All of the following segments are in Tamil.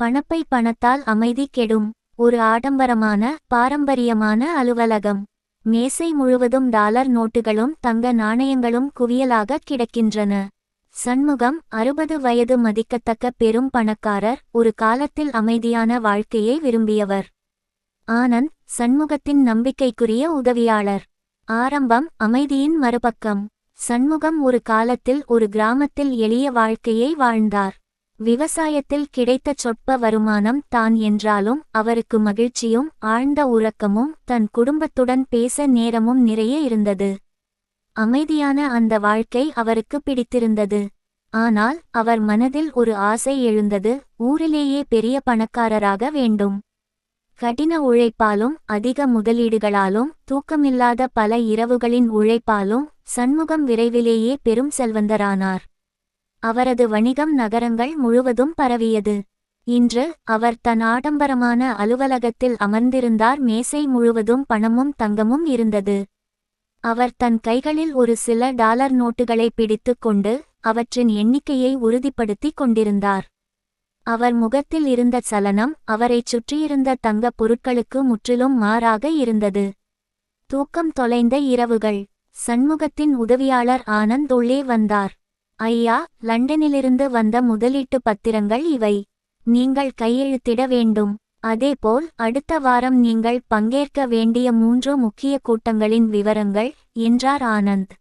பணப்பை பணத்தால் அமைதி கெடும். ஒரு ஆடம்பரமான பாரம்பரியமான அலுவலகம். மேசை முழுவதும் டாலர் நோட்டுகளும் தங்க நாணயங்களும் குவியலாக கிடக்கின்றன. சண்முகம் அறுபது வயது மதிக்கத்தக்க பெரும் பணக்காரர் ஒரு காலத்தில் அமைதியான வாழ்க்கையை விரும்பியவர். ஆனந்த் சண்முகத்தின் நம்பிக்கைக்குரிய உதவியாளர். ஆரம்பம் அமைதியின் மறுபக்கம். சண்முகம் ஒரு காலத்தில் ஒரு கிராமத்தில் எளிய வாழ்க்கையை வாழ்ந்தார். விவசாயத்தில் கிடைத்த சொற்ப வருமானம் தான் என்றாலும் அவருக்கு மகிழ்ச்சியும் ஆழ்ந்த உறக்கமும் தன் குடும்பத்துடன் பேச நேரமும் நிறைய இருந்தது. அமைதியான அந்த வாழ்க்கை அவருக்கு பிடித்திருந்தது. ஆனால் அவர் மனதில் ஒரு ஆசை எழுந்தது ஊரிலேயே பெரிய பணக்காரராக வேண்டும். கடின உழைப்பாலும் அதிக முதலீடுகளாலும் தூக்கமில்லாத பல இரவுகளின் உழைப்பாலும் சண்முகம் விரைவிலேயே பெரும் செல்வந்தரானார். அவரது வணிகம் நகரங்கள் முழுவதும் பரவியது. இன்று அவர் தன் ஆடம்பரமான அலுவலகத்தில் அமர்ந்திருந்தார். மேசை முழுவதும் பணமும் தங்கமும் இருந்தது. அவர் தன் கைகளில் ஒரு சில டாலர் நோட்டுகளை பிடித்துக் கொண்டு அவற்றின் எண்ணிக்கையை உறுதிப்படுத்திக் கொண்டிருந்தார். அவர் முகத்தில் இருந்த சலனம் அவரைச் சுற்றியிருந்த தங்கப் பொருட்களுக்கு முற்றிலும் மாறாக இருந்தது. தூக்கம் தொலைந்த இரவுகள். சண்முகத்தின் உதவியாளர் ஆனந்த் உள்ளே வந்தார். ஐயா லண்டனிலிருந்து வந்த முதலீட்டு பத்திரங்கள் இவை. நீங்கள் கையெழுத்திட வேண்டும். அதேபோல் அடுத்த வாரம் நீங்கள் பங்கேற்க வேண்டிய மூன்று முக்கிய கூட்டங்களின் விவரங்கள் என்றார் ஆனந்த்.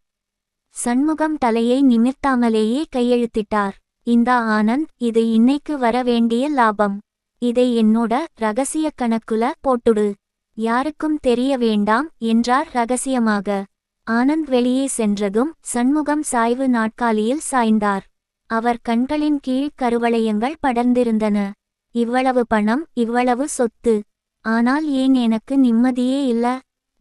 சண்முகம் தலையை நிமிர்த்தாமலேயே கையெழுத்திட்டார். இந்த ஆனந்த் இது இன்னைக்கு வர வேண்டிய லாபம். இதை என்னோட ரகசிய கணக்குல போட்டுடு. யாருக்கும் தெரிய வேண்டாம் என்றார் ரகசியமாக. ஆனந்த் வெளியே சென்றதும் சண்முகம் சாய்வு நாட்காலியில் சாய்ந்தார். அவர் கண்களின் கீழ் கருவளையங்கள் படர்ந்திருந்தன. இவ்வளவு பணம் இவ்வளவு சொத்து. ஆனால் ஏன் எனக்கு நிம்மதியே இல்ல?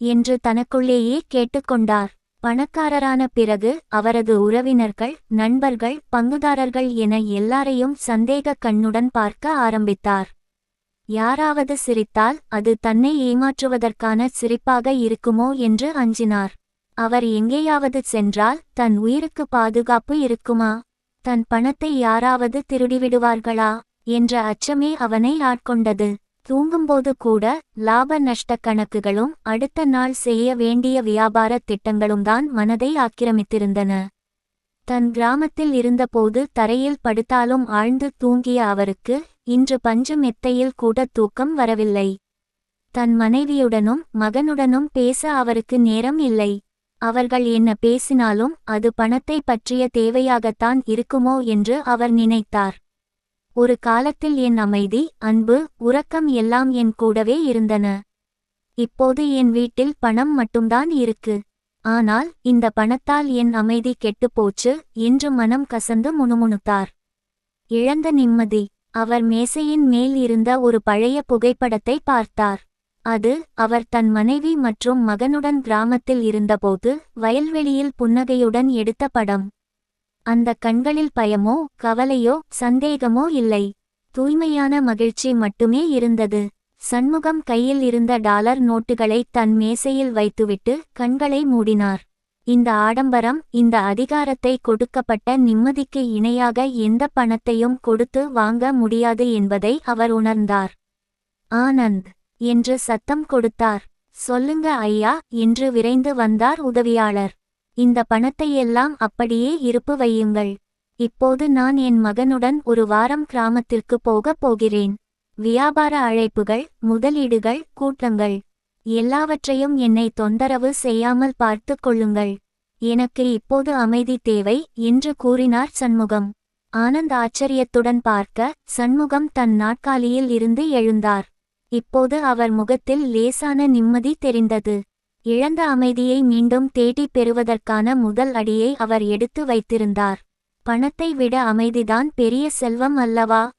என்று தனக்குள்ளேயே கேட்டுக்கொண்டார். பணக்காரரான பிறகு அவரது உறவினர்கள் நண்பர்கள் பங்குதாரர்கள் என எல்லாரையும் சந்தேக கண்ணுடன் பார்க்க ஆரம்பித்தார். யாராவது சிரித்தால் அது தன்னை ஏமாற்றுவதற்கான சிரிப்பாக இருக்குமோ என்று அஞ்சினார். அவர் எங்கேயாவது சென்றால் தன் உயிருக்கு பாதுகாப்பு இருக்குமா? தன் பணத்தை யாராவது திருடிவிடுவார்களா? என்ற அச்சமே அவனை ஆட்கொண்டது. தூங்கும்போது கூட லாப நஷ்ட கணக்குகளும் அடுத்த நாள் செய்ய வேண்டிய வியாபார திட்டங்களும் தான் மனதை ஆக்கிரமித்திருந்தன. தன் கிராமத்தில் இருந்தபோது தரையில் படுத்தாலும் ஆழ்ந்து தூங்கிய அவருக்கு இன்று பஞ்சு மெத்தையில் கூட தூக்கம் வரவில்லை. தன் மனைவியுடனும் மகனுடனும் பேச அவருக்கு நேரம் இல்லை. அவர்கள் என்ன பேசினாலும் அது பணத்தை பற்றிய தேவையாகத்தான் இருக்குமோ என்று அவர் நினைத்தார். ஒரு காலத்தில் என் அமைதி அன்பு உறக்கம் எல்லாம் என் கூடவே இருந்தன. இப்போது என் வீட்டில் பணம் மட்டும்தான் இருக்கு. ஆனால் இந்த பணத்தால் என் அமைதி கெட்டுப்போச்சு என்று மனம் கசந்து முணுமுணுத்தார். இழந்த நிம்மதி. அவர் மேசையின் மேல் இருந்த ஒரு பழைய புகைப்படத்தை பார்த்தார். அது அவர் தன் மனைவி மற்றும் மகனுடன் கிராமத்தில் இருந்தபோது வயல்வெளியில் புன்னகையுடன் எடுத்த படம். அந்த கண்களில் பயமோ கவலையோ சந்தேகமோ இல்லை. தூய்மையான மகிழ்ச்சி மட்டுமே இருந்தது. சண்முகம் கையில் இருந்த டாலர் நோட்டுகளை தன் மேசையில் வைத்துவிட்டு கண்களை மூடினார். இந்த ஆடம்பரம் இந்த அதிகாரத்தை கொடுக்கப்பட்ட நிம்மதிக்கு இணையாக எந்த பணத்தையும் கொடுத்து வாங்க முடியாது என்பதை அவர் உணர்ந்தார். ஆனந்த் என்று சத்தம் கொடுத்தார். சொல்லுங்க ஐயா என்று விரைந்து வந்தார் உதவியாளர். இந்த பணத்தையெல்லாம் அப்படியே இருப்பு வையுங்கள். இப்போது நான் என் மகனுடன் ஒரு வாரம் கிராமத்திற்கு போகப் போகிறேன். வியாபார அழைப்புகள் முதலீடுகள் கூட்டங்கள் எல்லாவற்றையும் என்னை தொந்தரவு செய்யாமல் பார்த்து கொள்ளுங்கள். எனக்கு இப்போது அமைதி தேவை என்று கூறினார் சண்முகம். ஆனந்த் ஆச்சரியத்துடன் பார்க்க சண்முகம் தன் நாட்காலியில் இருந்து எழுந்தார். இப்போது அவர் முகத்தில் லேசான நிம்மதி தெரிந்தது. இழந்த அமைதியை மீண்டும் தேடிப் பெறுவதற்கான முதல் அடியை அவர் எடுத்து வைத்திருந்தார். பணத்தை விட அமைதிதான் பெரிய செல்வம் அல்லவா?